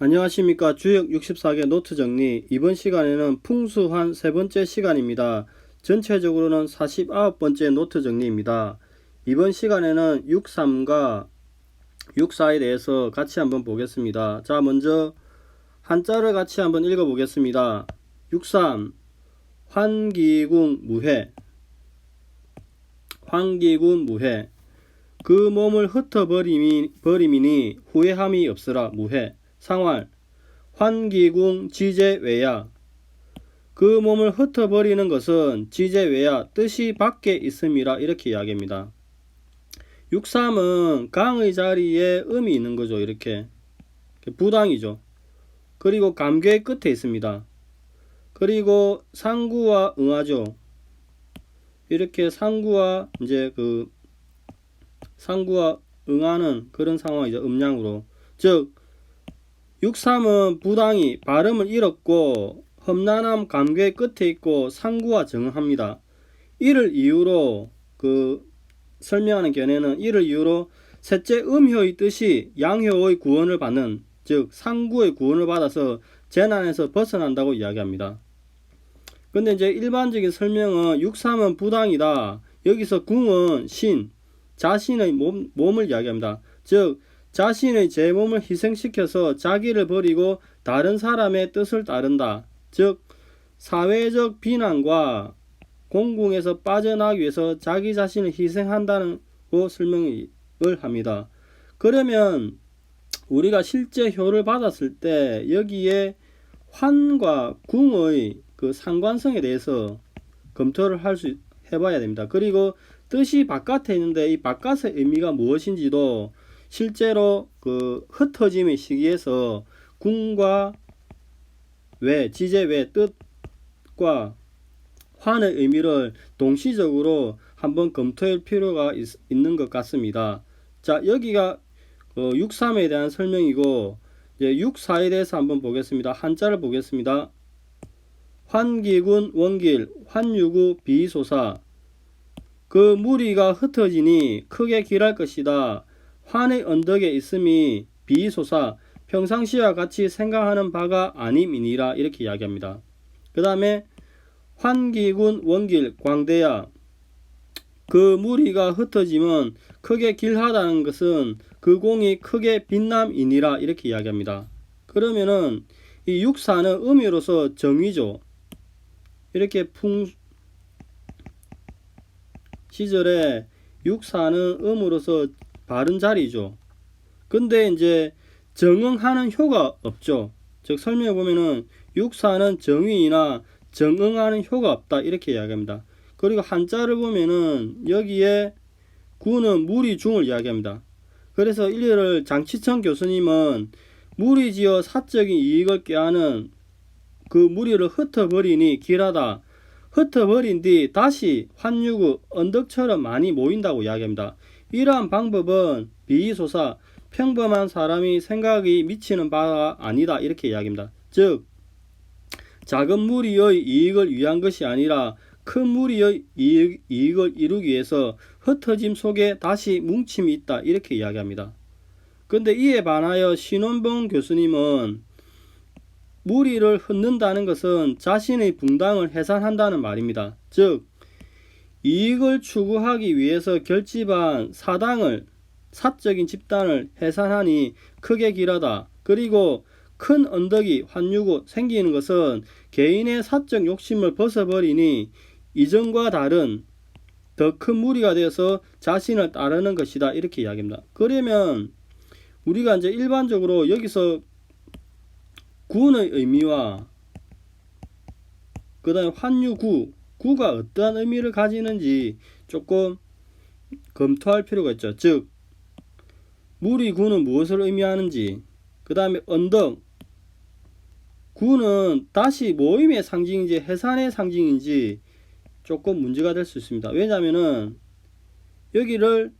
안녕하십니까 주역 64개 노트 정리 이번 시간에는 풍수한 세 번째 시간입니다. 전체적으로는 49번째 노트 정리입니다. 이번 시간에는 63과 64에 대해서 같이 한번 보겠습니다. 자 먼저 한자를 같이 한번 읽어보겠습니다. 63 환기궁 무해 환기군 무해 그 몸을 흩어버리미, 버리미니 후회함이 없으라 무해 상활 환기궁 지제외야 그 몸을 흩어버리는 것은 지제외야 뜻이 밖에 있음이라 이렇게 이야기합니다. 63은 강의 자리에 음이 있는 거죠. 이렇게 부당이죠. 그리고 감괴의 끝에 있습니다. 그리고 상구와 응하죠. 이렇게 상구와 이제 그 상구와 응하는 그런 상황이죠. 음량으로. 즉 63은 부당이 발음을 잃었고 험난함 감괴의 끝에 있고 상구와 정합니다. 이를 이유로 그 설명하는 견해는 이를 이유로 셋째 음효의 뜻이 양효의 구원을 받는 즉 상구의 구원을 받아서 재난에서 벗어난다고 이야기합니다. 근데 이제 일반적인 설명은 63은 부당이다. 여기서 궁은 신, 자신의 몸, 몸을 이야기합니다. 즉 자신의 제 몸을 희생시켜서 자기를 버리고 다른 사람의 뜻을 따른다. 즉 사회적 비난과 공궁에서 빠져나가기 위해서 자기 자신을 희생한다는 고 설명을 합니다. 그러면 우리가 실제 효를 받았을 때 여기에 환과 궁의 그 상관성에 대해서 검토를 할 수 해봐야 됩니다. 그리고 뜻이 바깥에 있는데 이 바깥의 의미가 무엇인지도 실제로 그 흩어짐의 시기에서 궁과 외, 지제 외 뜻과 환의 의미를 동시적으로 한번 검토할 필요가 있, 있는 것 같습니다. 자, 여기가 어, 63에 대한 설명이고 이제 64에 대해서 한번 보겠습니다. 한자를 보겠습니다. 환기군 원길 환유구 비소사 그 무리가 흩어지니 크게 길할 것이다. 환의 언덕에 있음이 비소사 평상시와 같이 생각하는 바가 아님이니라 이렇게 이야기합니다. 그 다음에 환기군 원길 광대야 그 무리가 흩어지면 크게 길하다는 것은 그 공이 크게 빛남이니라 이렇게 이야기합니다. 그러면은 이 육사는 의미로서 정의죠. 이렇게 풍 시절에 육사는 음으로서 바른 자리죠. 근데 이제 정응하는 효가 없죠. 즉 설명해 보면은 육사는 정의이나 정응하는 효가 없다 이렇게 이야기합니다. 그리고 한자를 보면은 여기에 구는 무리 중을 이야기합니다. 그래서 일례를 장치천 교수님은 무리지어 사적인 이익을 꾀하는 그 무리를 흩어버리니 길하다. 흩어버린 뒤 다시 환유구 언덕처럼 많이 모인다고 이야기합니다. 이러한 방법은 비소사 평범한 사람이 생각이 미치는 바가 아니다 이렇게 이야기합니다. 즉 작은 무리의 이익을 위한 것이 아니라 큰 무리의 이익, 이익을 이루기 위해서 흩어짐 속에 다시 뭉침이 있다 이렇게 이야기합니다. 근데 이에 반하여 신원봉 교수님은 무리를 흩는다는 것은 자신의 붕당을 해산한다는 말입니다. 즉 이익을 추구하기 위해서 결집한 사당을 사적인 집단을 해산하니 크게 길하다. 그리고 큰 언덕이 환유고 생기는 것은 개인의 사적 욕심을 벗어버리니 이전과 다른 더 큰 무리가 되어서 자신을 따르는 것이다. 이렇게 이야기합니다. 그러면 우리가 이제 일반적으로 여기서 구의 의미와 그 다음에 환유구, 구가 어떠한 의미를 가지는지 조금 검토할 필요가 있죠. 즉, 무리구는 무엇을 의미하는지, 그 다음에 언덕, 구는 다시 모임의 상징인지 해산의 상징인지 조금 문제가 될 수 있습니다. 왜냐하면은 여기를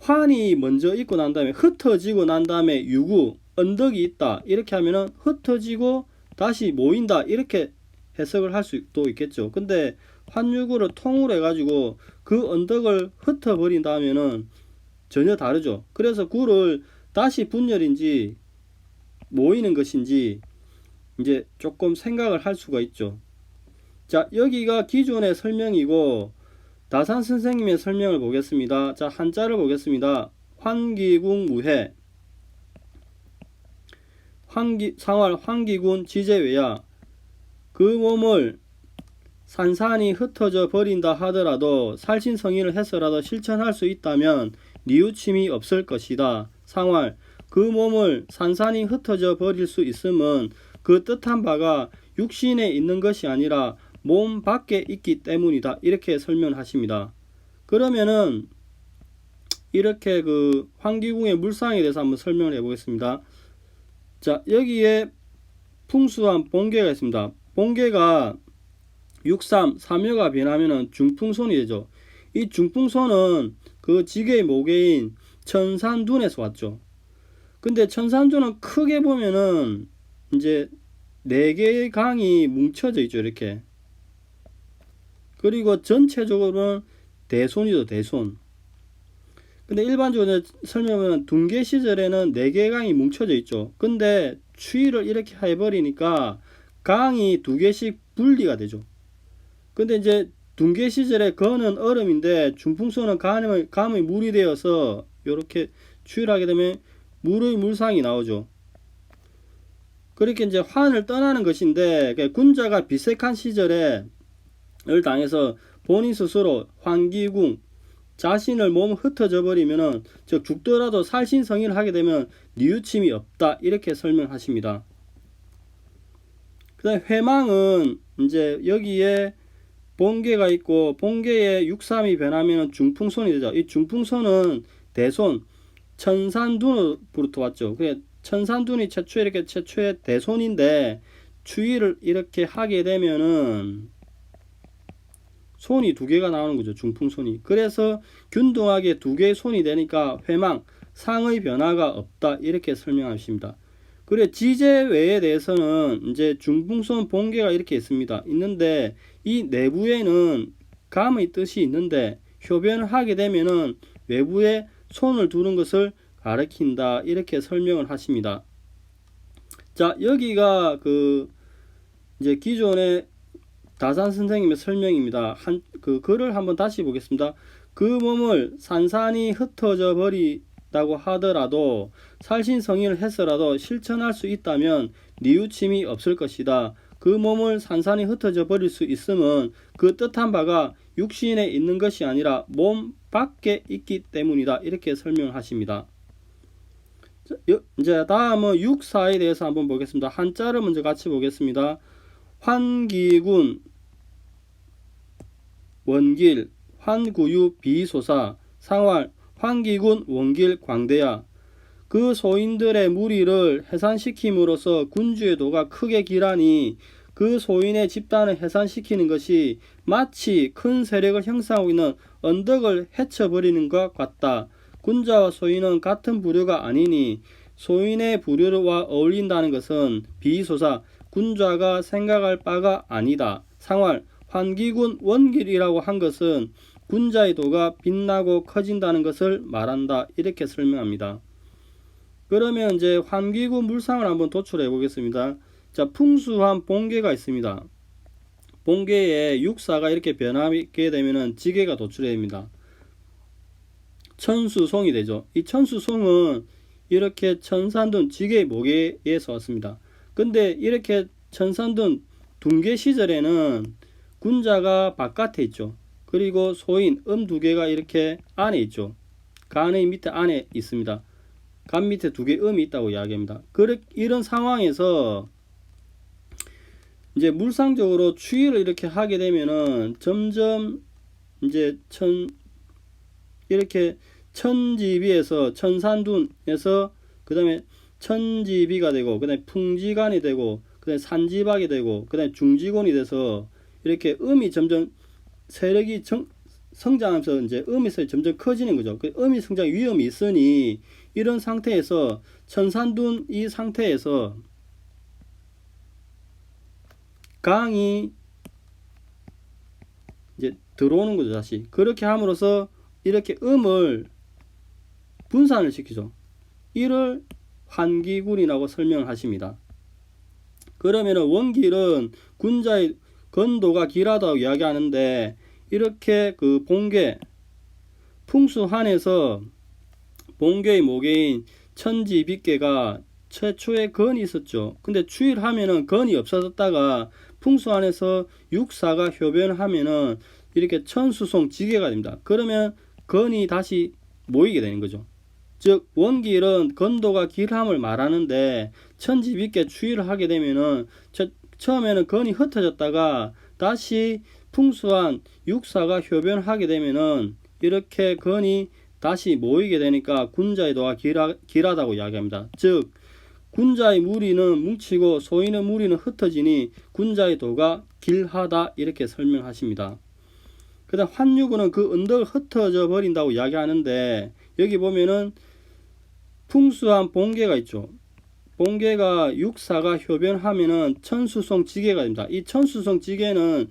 환이 먼저 있고 난 다음에 흩어지고 난 다음에 유구 언덕이 있다 이렇게 하면은 흩어지고 다시 모인다 이렇게 해석을 할 수도 있겠죠. 근데 환유구를 통으로 해가지고 그 언덕을 흩어버린다면은 전혀 다르죠. 그래서 구를 다시 분열인지 모이는 것인지 이제 조금 생각을 할 수가 있죠. 자, 여기가 기존의 설명이고 다산 선생님의 설명을 보겠습니다. 자, 한자를 보겠습니다. 환기궁 무해 환기 상활 환기군 지제외야 그 몸을 산산이 흩어져 버린다 하더라도 살신성의를 해서라도 실천할 수 있다면 뉘우침이 없을 것이다. 상활 그 몸을 산산이 흩어져 버릴 수 있음은 그 뜻한 바가 육신에 있는 것이 아니라 몸 밖에 있기 때문이다. 이렇게 설명하십니다. 그러면은 이렇게 그 환기궁의 물상에 대해서 한번 설명을 해보겠습니다. 자 여기에 풍수한 본계가 있습니다. 본계가 63, 3여가 변하면은 중풍손이 되죠. 이 중풍손은 그 지게의 모계인 천산둔에서 왔죠. 근데 천산둔은 크게 보면은 이제 네 개의 강이 뭉쳐져 있죠. 이렇게. 그리고 전체적으로는 대손이죠. 대손. 근데 일반적으로 설명은 둔계 시절에는 네 개의 강이 뭉쳐져 있죠. 근데 추위를 이렇게 해버리니까 강이 두 개씩 분리가 되죠. 근데 이제 둔계 시절에 건은 얼음인데 중풍소는 감의, 감의 물이 되어서 이렇게 추위를 하게 되면 물의 물상이 나오죠. 그렇게 이제 환을 떠나는 것인데 그 군자가 비색한 시절에 을 당해서 본인 스스로 환기궁 자신을 몸 흩어져 버리면은 즉 죽더라도 살신성의를 하게 되면 뉘우침이 없다 이렇게 설명하십니다. 그다음 회망은 이제 여기에 본계가 있고 본계에 육삼이 변하면 중풍손이 되죠. 이 중풍손은 대손 천산둔으로부터 왔죠. 그래 천산둔이 최초에 이렇게 최초의 대손인데 추위를 이렇게 하게 되면은 손이 두 개가 나오는 거죠. 중풍손이. 그래서 균등하게 두 개의 손이 되니까 회망, 상의 변화가 없다. 이렇게 설명하십니다. 그래 지제 외에 대해서는 이제 중풍손 본계가 이렇게 있습니다. 있는데 이 내부에는 감의 뜻이 있는데 효변을 하게 되면은 외부에 손을 두는 것을 가리킨다. 이렇게 설명을 하십니다. 자, 여기가 그 이제 기존의 다산 선생님의 설명입니다. 한 그 글을 한번 다시 보겠습니다. 그 몸을 산산이 흩어져 버리 다고 하더라도 살신성의를 해서라도 실천할 수 있다면 뉘우침이 없을 것이다. 그 몸을 산산이 흩어져 버릴 수 있음은 그 뜻한 바가 육신에 있는 것이 아니라 몸 밖에 있기 때문이다. 이렇게 설명하십니다. 이제 다음은 육사에 대해서 한번 보겠습니다. 한자를 먼저 같이 보겠습니다. 환기군 원길 환구유 비소사 상활 환기군 원길 광대야 그 소인들의 무리를 해산시킴으로써 군주의 도가 크게 기라니 그 소인의 집단을 해산시키는 것이 마치 큰 세력을 형성하고 있는 언덕을 헤쳐버리는 것 같다. 군자와 소인은 같은 부류가 아니니 소인의 부류와 어울린다는 것은 비소사 군자가 생각할 바가 아니다. 상활 환기군 원길이라고 한 것은 군자의 도가 빛나고 커진다는 것을 말한다. 이렇게 설명합니다. 그러면 이제 환기군 물상을 한번 도출해 보겠습니다. 자, 풍수한 본계가 있습니다. 본계에 육사가 이렇게 변하게 되면은 지계가 도출해 됩니다. 천수송이 되죠. 이 천수송은 이렇게 천산둔 지계 모계에서 왔습니다. 근데 이렇게 천산둔 둔계 시절에는 군자가 바깥에 있죠. 그리고 소인 음 두 개가 이렇게 안에 있죠. 간의 밑에 안에 있습니다. 간 밑에 두 개 음이 있다고 이야기합니다. 그렇 이런 상황에서 이제 물상적으로 추위를 이렇게 하게 되면은 점점 이제 천 이렇게 천지비에서 천산둔에서 그 다음에 천지비가 되고 그 다음에 풍지간이 되고 그 다음에 산지박이 되고 그 다음에 중지곤이 돼서 이렇게 음이 점점 세력이 정, 성장하면서 이제 음이 점점 커지는 거죠. 그 음이 성장 위험이 있으니 이런 상태에서 천산둔 이 상태에서 강이 이제 들어오는 거죠, 다시. 그렇게 함으로써 이렇게 음을 분산을 시키죠. 이를 환기군이라고 설명하십니다. 그러면은 원길은 군자의 건도가 길하다고 이야기하는데 이렇게 그 본계 풍수한에서 본계의 모계인 천지빗계가 최초에 건이 있었죠. 근데 추일하면은 건이 없어졌다가 풍수안에서 육사가 효변하면은 이렇게 천수송 지계가 됩니다. 그러면 건이 다시 모이게 되는 거죠. 즉 원길은 건도가 길함을 말하는데 천지빗계 추이를 하게 되면은 처, 처음에는 건이 흩어졌다가 다시 풍수한 육사가 효변하게 되면은 이렇게 건이 다시 모이게 되니까 군자의 도가 길하, 길하다고 이야기합니다. 즉 군자의 무리는 뭉치고 소인의 무리는 흩어지니 군자의 도가 길하다 이렇게 설명하십니다. 그다음 환유구는 그 언덕을 흩어져 버린다고 이야기하는데 여기 보면은 풍수한 본계가 있죠. 본계가 육사가 효변하면은 천수성 지계가 됩니다. 이 천수성 지계는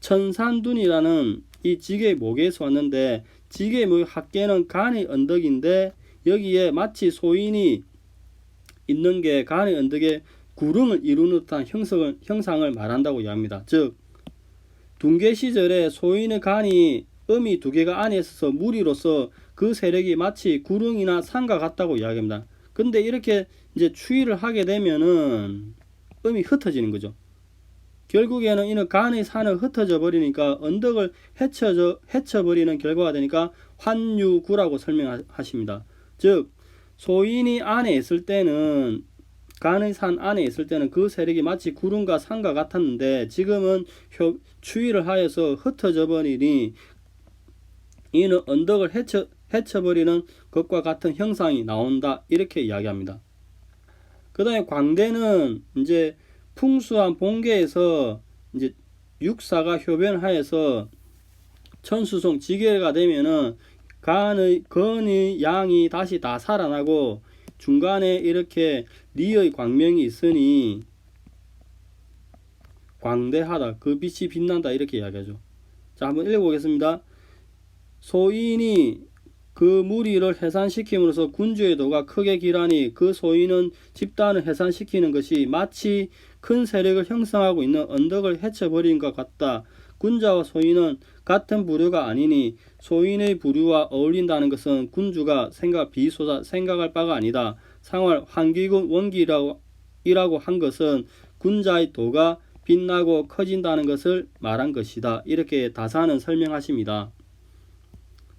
천산둔이라는 이 지계의 목에서 왔는데 지계의 목 학계는 간의 언덕인데 여기에 마치 소인이 있는 게 간의 언덕에 구릉을 이루는 듯한 형성을, 형상을 말한다고 이야기합니다. 즉 둥계 시절에 소인의 간이 음이 두 개가 안에 있어서 무리로서 그 세력이 마치 구릉이나 산과 같다고 이야기합니다. 근데 이렇게 이제 추이를 하게 되면은 음이 흩어지는 거죠. 결국에는 이는 간의 산을 흩어져 버리니까 언덕을 헤쳐져 헤쳐 버리는 결과가 되니까 환유구라고 설명하십니다. 즉 소인이 안에 있을 때는 간의 산 안에 있을 때는 그 세력이 마치 구름과 산과 같았는데 지금은 효, 추위를 하여서 흩어져 버리니 이는 언덕을 헤쳐, 헤쳐버리는 것과 같은 형상이 나온다 이렇게 이야기합니다. 그 다음에 광대는 이제 풍수한 본계에서 이제 육사가 효변하여서 천수송 지계가 되면은 간의 건의 양이 다시 다 살아나고 중간에 이렇게 리의 광명이 있으니 광대하다 그 빛이 빛난다 이렇게 이야기하죠. 자 한번 읽어보겠습니다. 소인이 그 무리를 해산시킴으로써 군주의 도가 크게 길하니 그 소인은 집단을 해산시키는 것이 마치 큰 세력을 형성하고 있는 언덕을 헤쳐버린 것 같다. 군자와 소인은 같은 부류가 아니니 소인의 부류와 어울린다는 것은 군주가 생각 비소자 생각할 바가 아니다. 상활 환기군 원기라고 이라고 한 것은 군자의 도가 빛나고 커진다는 것을 말한 것이다. 이렇게 다사는 설명하십니다.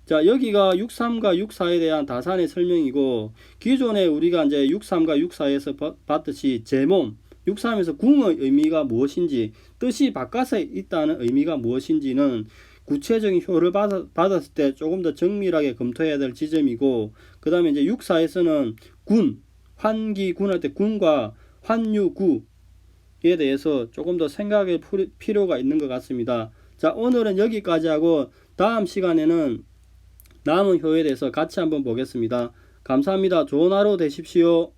자, 여기가 63과 64에 대한 다산의 설명이고 기존에 우리가 이제 63과 64에서 봤듯이 제몸 63에서 궁의 의미가 무엇인지 뜻이 바깥에 있다는 의미가 무엇인지는 구체적인 효를 받았, 받았을 때 조금 더 정밀하게 검토해야 될 지점이고 그 다음에 이제 64에서는 군, 환기 군 할 때 군과 환유구에 대해서 조금 더 생각할 필요가 있는 것 같습니다. 자 오늘은 여기까지 하고 다음 시간에는 남은 효에 대해서 같이 한번 보겠습니다. 감사합니다. 좋은 하루 되십시오.